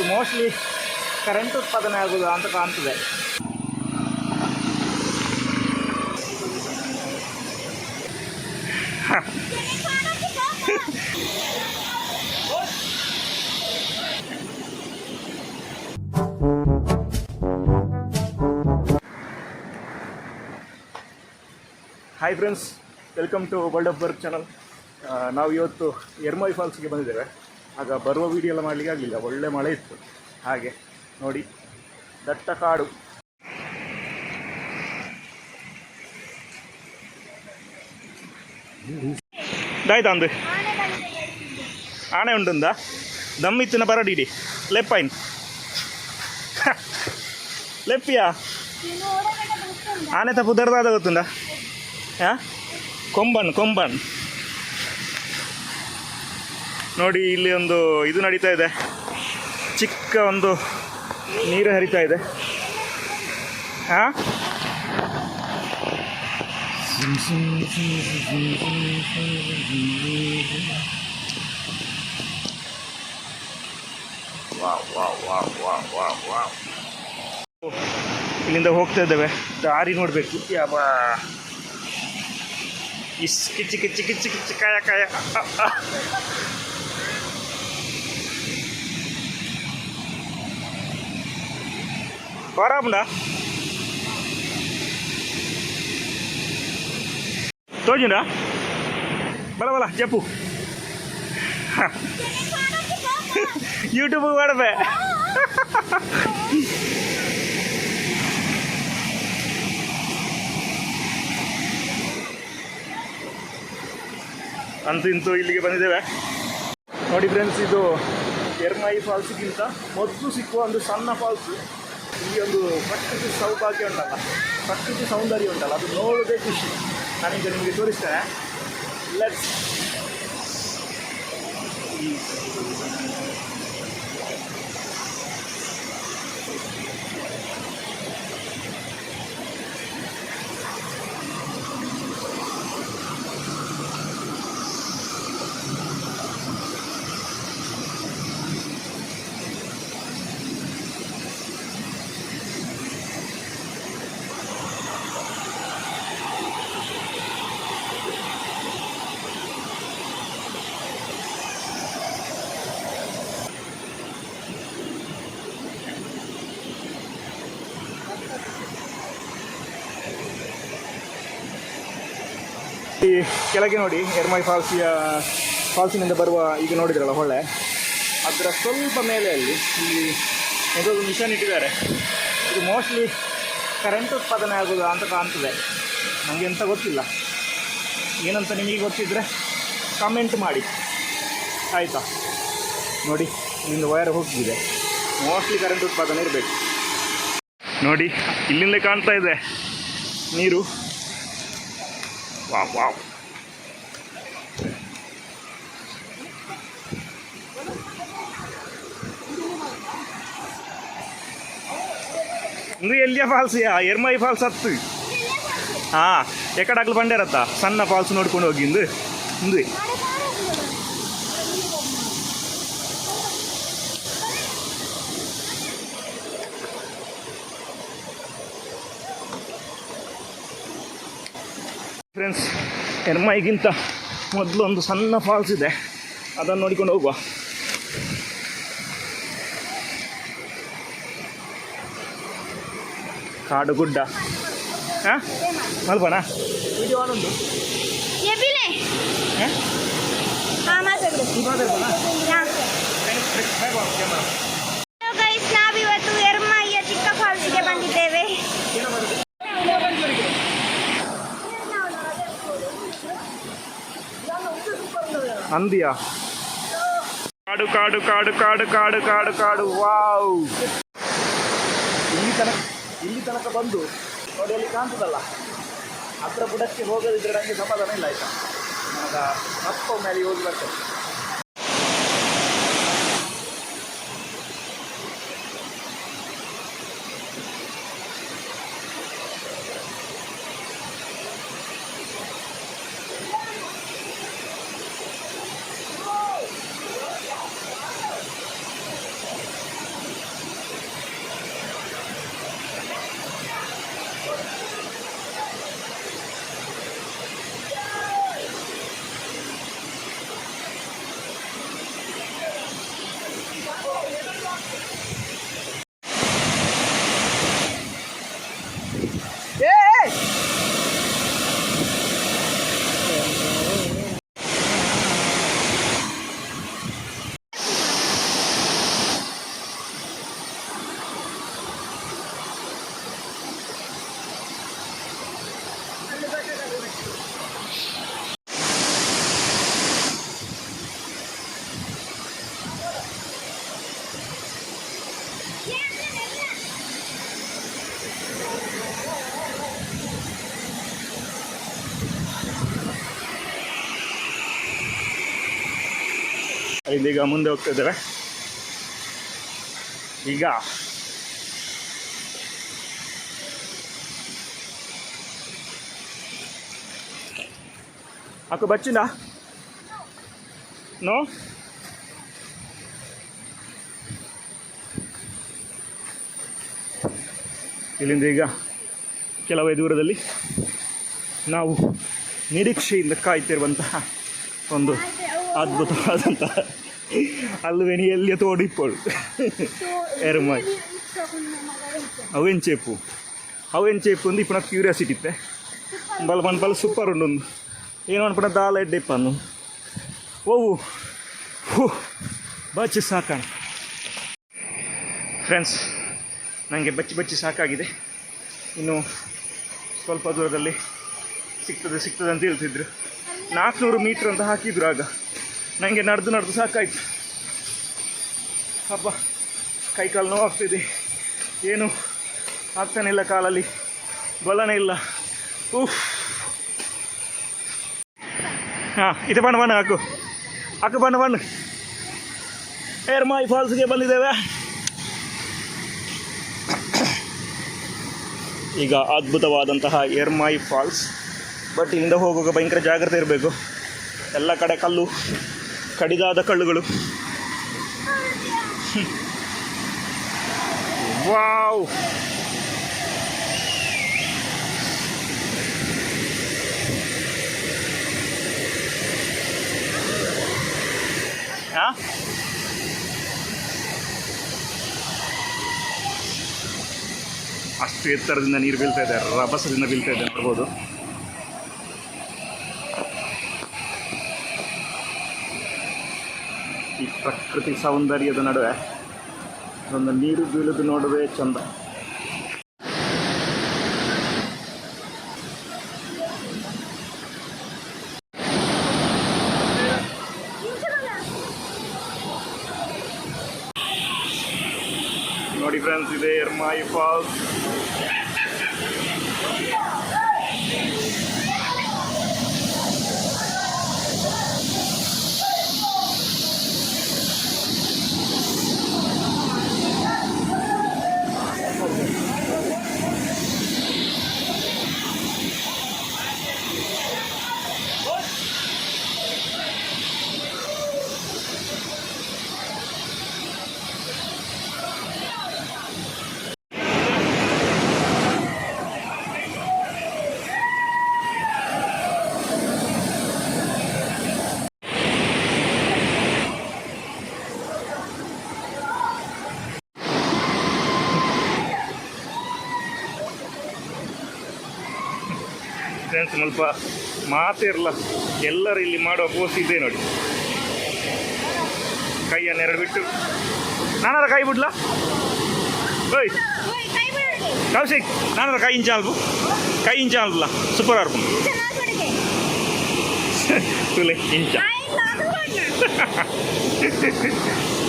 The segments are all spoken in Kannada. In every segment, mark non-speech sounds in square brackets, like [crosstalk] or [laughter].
ಇದು ಮೋಸ್ಟ್ಲಿ ಕರೆಂಟ್ ಉತ್ಪಾದನೆ ಆಗೋದು ಅಂತ ಕಾಣ್ತದೆ. Hi friends welcome to world of work channel ನಾವು ಇವತ್ತು ಎರ್ಮೈ ಫಾಲ್ಸ್ಗೆ ಬಂದಿದ್ದೇವೆ. ಆಗ ಬರುವ ವೀಡಿಯೋ ಎಲ್ಲ ಮಾಡಲಿಕ್ಕೆ ಆಗಲಿಲ್ಲ. ಒಳ್ಳೆ ಮಳೆ ಇತ್ತು. ಹಾಗೆ ನೋಡಿ, ದಟ್ಟ ಕಾಡು. ಆಯ್ತಾ ಒಂದು ಆನೆ ಉಂಟುಂದ? ದಮ್ಮಿತ್ತಿನ ಬರಡಿಡಿ ಲೆಪ್ಪೈನ್ [laughs] ಲೆಪ್ಪಿಯಾ? ಆನೆ ತಪ್ಪು ದರ್ದಾದ ಗೊತ್ತುಂಡ ಹಾ? ಕೊಂಬನ್ ಕೊಂಬನ್. ನೋಡಿ ಇಲ್ಲಿ ಒಂದು ಇದು ನಡೀತಾ ಇದೆ. ಚಿಕ್ಕ ಒಂದು ನೀರು ಹರಿತಾ ಇದೆ. ಹಾ ಇಲ್ಲಿಂದ ಹೋಗ್ತಾ ಇದ್ದೇವೆ. ದಾರಿ ನೋಡಬೇಕು. ಯಾವ? ಇಸ್ ಕಿಚ್ಚಿ ಕಿಚ್ಚಿ ಕಿಚ್ಚಿ ಕಿಚ್ಚಿ ಕಾಯ ಕಾಯ. ಅ, ಅ. ಬರಾಮುಂಡ ತೋಜಿಂಡ ಬಲ ಬಲ చెప్పు ಯೂಟ್ಯೂಬ್ ಮಾಡಬೇ ಅಂತೂ ಇಂತೂ ಇಲ್ಲಿಗೆ ಬಂದಿದ್ದೇವೆ ನೋಡಿ ಫ್ರೆಂಡ್ಸ್ ಇದು ಎರ್ಮೈ ಫಾಲ್ಸ್ಗಿಂತ ಮೊದಲು ಸಿಕ್ಕುವ ಒಂದು ಸಣ್ಣ ಫಾಲ್ಸ್ ಇಲ್ಲಿ ಒಂದು ಪ್ರಕೃತಿ ಸೌಭಾಗ್ಯ ಉಂಟಲ್ಲ, ಪ್ರಕೃತಿ ಸೌಂದರ್ಯ ಉಂಟಲ್ಲ, ಅದು ನೋಡೋದೇ ಖುಷಿ. ನಾನೀಗ ನಿಮಗೆ ತೋರಿಸ್ತೇನೆ. ಲೆಟ್ಸ್ ಈ ಕೆಳಗೆ ನೋಡಿ ಎರ್ಮಾಯಿ ಫಾಲ್ಸಿಯ ಫಾಲ್ಸಿನಿಂದ ಬರುವ ಈಗ ನೋಡಿದ್ರಲ್ಲ ಹೊಳೆ. ಅದರ ಸ್ವಲ್ಪ ಮೇಲೆ ಅಲ್ಲಿ ಯಾವುದೋ ಒಂದು ಮಿಷನ್ ಇಟ್ಟಿದ್ದಾರೆ. ಇದು ಮೋಸ್ಟ್ಲಿ ಕರೆಂಟ್ ಉತ್ಪಾದನೆ ಆಗೋದು ಅಂತ ಕಾಣ್ತದೆ. ನನಗೆ ಎಂತ ಗೊತ್ತಿಲ್ಲ. ಏನಂತ ನಿಮಗೆ ಗೊತ್ತಿದ್ರೆ ಕಮೆಂಟ್ ಮಾಡಿ. ಆಯಿತಾ? ನೋಡಿ, ಇಲ್ಲಿಂದ ವೈರ್ ಹೋಗ್ತಿದೆ. ಮೋಸ್ಟ್ಲಿ ಕರೆಂಟ್ ಉತ್ಪಾದನೆ ಇರಬೇಕು. ನೋಡಿ ಇಲ್ಲಿಂದ ಕಾಣ್ತಾ ಇದೆ. ನೀರು. ವಾವ್ ವಾವ್ ಇಂದು ಎಲ್ಲಿಯ ಫಾಲ್ಸ್ ಎರ್ಮೈ ಫಾಲ್ಸ್ ಹತ್ತು. ಹಾಂ ಎಕಡಾಕ್ಲು ಬಂಡೇರತ್ತ ಸಣ್ಣ ಫಾಲ್ಸ್ ನೋಡ್ಕೊಂಡು ಹೋಗಿ ಇಂದು. ಫ್ರೆಂಡ್ಸ್ ಎರ್ಮೈಗಿಂತ ಮೊದಲು ಒಂದು ಸಣ್ಣ ಫಾಲ್ಸ್ ಇದೆ. ಅದನ್ನು ನೋಡಿಕೊಂಡು ಹೋಗುವ. ಕಾಡು ಗುಡ್ಡ ಹಾಂ? ಹಾಂ ಹಾ ಮಾತಾಡು ಹಾ ಕ್ಯಾಮರಾ ಹಲೋ ಗೈಸ್ ನಾವಿವತ್ತು ಎರ್ಮಯ್ಯ ಚಿಕ್ಕ ಫಾಲ್ಸ್ಗೆ ಬಂದಿದ್ದೇವೆ ಅಂದಿಯಾ? ಕಾಡು ಕಾಡು ಕಾಡು ಕಾಡು ಕಾಡು ಕಾಡು ಕಾಡು, ವಾವ್. ಇಲ್ಲಿ ತನಕ ಇಲ್ಲಿ ತನಕ ಬಂದು ನೋಡಿ, ಅಲ್ಲಿ ಕಾಣ್ತದಲ್ಲ. ಹತ್ರ ಬುಡಕ್ಕೆ ಹೋಗದಿದ್ರೆ ನನಗೆ ಸಮಾಧಾನ ಇಲ್ಲ ಆಯ್ತಾ? ಆಗ ಮತ್ತೊಮ್ಮೆ ಅಲ್ಲಿ ಹೋಗಿ ಬರ್ತೇನೆ ಇದೀಗ ಮುಂದೆ ಹೋಗ್ತಿದ್ದಾರೆ ಈಗ ಅಕ್ಕ ಬಚ್ಚಿಂದ. ನೋ? ಇಲ್ಲಿಂದ ಈಗ ಕೆಲವೇ ದೂರದಲ್ಲಿ ನಾವು ನಿರೀಕ್ಷೆಯಿಂದ ಕಾಯ್ತಿರುವಂತಹ ಒಂದು ಅದ್ಭುತವಾದಂಥ ಅಲ್ಲುವೆಣಿಯಲ್ಲಿ ತೋಡಿಪ್ಪಳು ಎರ್ಮಾಯ್. ಅವೇನು ಚೇಪು ಅವೇನು ಚೇಪು ಅಂದು ಇಪ್ಪನ ಕ್ಯೂರಿಯಾಸಿಟಿ ಇತ್ತೆ. ಬಲ ಬನ್ ಬಲ ಸೂಪರ್ ಉಂಡು ಏನು ಅನ್ಪಣ ದಾಲ ಎಡ್ಡೆಪ್ಪನು ಓವು ಹೂ, ಬಚ್ಚಿ ಸಾಕ ಫ್ರೆಂಡ್ಸ್ ನನಗೆ ಬಚ್ಚಿ ಬಚ್ಚಿ ಸಾಕಾಗಿದೆ. ಇನ್ನು ಸ್ವಲ್ಪ ದೂರದಲ್ಲಿ ಸಿಗ್ತದೆ ಸಿಗ್ತದೆ ಅಂತ ಹೇಳ್ತಿದ್ರು. ನಾಲ್ಕುನೂರು ಮೀಟರ್ ಅಂತ ಹಾಕಿದ್ರು ಆಗ. ನನಗೆ ನಡೆದು ನಡೆದು ಸಾಕಾಯ್ತು. ಹಬ್ಬ ಕೈ ಕಾಲು ನೋವು ಆಗ್ತಿದೆ ಏನು? ಆಗ್ತಾನೆ ಇಲ್ಲ ಕಾಲಲ್ಲಿ. ಬಲನೇ ಇಲ್ಲ. ಉಫ್. ಹಾಂ, ಇದು ಬಣ್ಣ ಬಣ್ಣ ಹಾಕು. ಹಾಕು ಬಣ್ಣ ಬಣ್ಣ. ಏರ್ಮಾಯಿ ಫಾಲ್ಸ್ಗೆ ಬಂದಿದ್ದೇವೆ. ಈಗ ಅದ್ಭುತವಾದಂತಹ ಏರ್ಮಾಯಿ ಫಾಲ್ಸ್. ಬಟ್ ಇಲ್ಲಿಂದ ಹೋಗುವಾಗ ಭಯಂಕರ ಜಾಗ್ರತೆ ಇರಬೇಕು. ಎಲ್ಲ ಕಡೆ ಕಲ್ಲು. ಕಡಿದಾದ ಕಳ್ಳುಗಳು ವಾವ್. ಅಷ್ಟು ಎತ್ತರದಿಂದ ನೀರು ಬೀಳ್ತಾ ಇದೆ ರಭಸದಿಂದ ಬೀಳ್ತಾ ಇದೆ ನೋಡ್ಬೋದು ಪ್ರಕೃತಿ ಸೌಂದರ್ಯದ ನಡುವೆ ಒಂದು ನೀರು ಬೀಳುದು ನೋಡುವೆ ಚಂದ ನೋಡಿ ಫ್ರೆಂಡ್ಸ್ ಇದೆ ಎರ್ಮಾಯಿ ಫಾಲ್ಸ್ ಫ್ರೆಂಡ್ಸ್ ಸ್ವಲ್ಪ ಮಾತಿರಲ್ಲ ಎಲ್ಲರೂ ಇಲ್ಲಿ ಮಾಡುವ ಪೋಸ್ ಇದೆ ನೋಡಿ. ಕೈಯನ್ನು ಎರಡು ಬಿಟ್ಟು. ನಾನಾರ ಕೈ ಬಿಡ್ಲ? ಓಯ್. ಕೌಶಿಕ್ ನಾನಾರ ಕೈ ಇಂಚ ಅಲ್ಬು ಕೈ ಇಂಚ ಅಲ್ಬಲ್ಲ ಸೂಪರ್ ಆರ್ಪು ತುಲೆ ಇಂಚ. [laughs]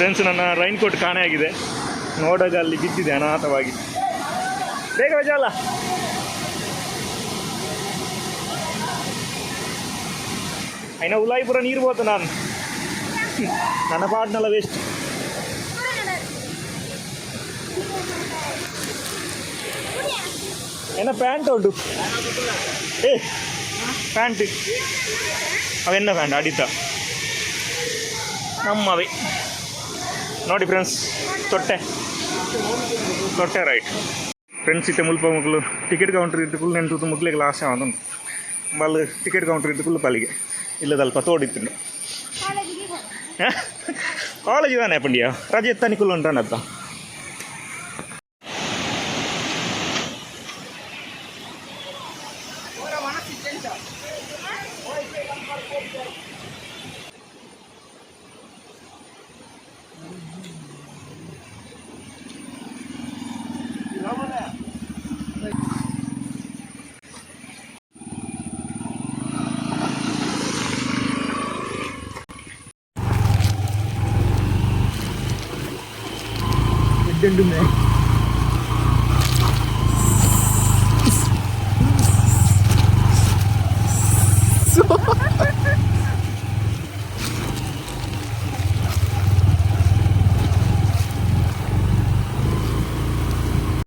ಫ್ರೆಂಡ್ಸ್ ನನ್ನ ರೈನ್ ಕೋಟ್ ಕಾಣೆ ಆಗಿದೆ. ನೋಡೋದು ಅಲ್ಲಿ ಬಿದ್ದಿದೆ, ಅನಾಥವಾಗಿ. ಬೇಗ ಅಲ್ಲ? ಐನ ಉಲಾಯಿಪುರ ನೀರು ಬೋತು ನಾನು. ನನ್ನ ಪಾಡ್ನಲ್ಲ ವೇಸ್ಟ್ ಏನ ಪ್ಯಾಂಟ್ ಉಂಟು ಏ, ಪ್ಯಾಂಟ್. ಅವೆನ್ನ ಪ್ಯಾಂಟ್ ಅಡಿತ ನಮ್ಮವೇ. ನೋಡಿ ಫ್ರೆಂಡ್ಸ್ ತೊಟ್ಟೆ ತೊಟ್ಟೆ ರೈಟ್ ಫ್ರೆಂಡ್ಸ್ ಇತ್ತೆ ಮುಲ್ಪ ಮುಗ್ಲು ಟಿಕೆಟ್ ಕೌಂಟ್ರ್ ಇದ್ದು ಕುಲ್ಲು ನೆಂಟು ಮುಗ್ಲಿಗೆ ಲಾಸ್ಟ್ ಆದನು ಮಲ್ಲು ಟಿಕೆಟ್ ಕೌಂಟ್ರ್ ಇದ್ದು ಕುಲ್ಲು ಪಾಲಿಗೆ ಇಲ್ಲದಲ್ಪ ತೋಡಿತ್ತು ಕಾಲೇಜ್ ತಾನೆ ಪಂಡಿಯ ರಜೆ ಎತ್ತಾನಿ ಕುಲ್ಲು ಉಂಟಾನತ್ತ Thank you. ഫുഡ് ഉണ്ട്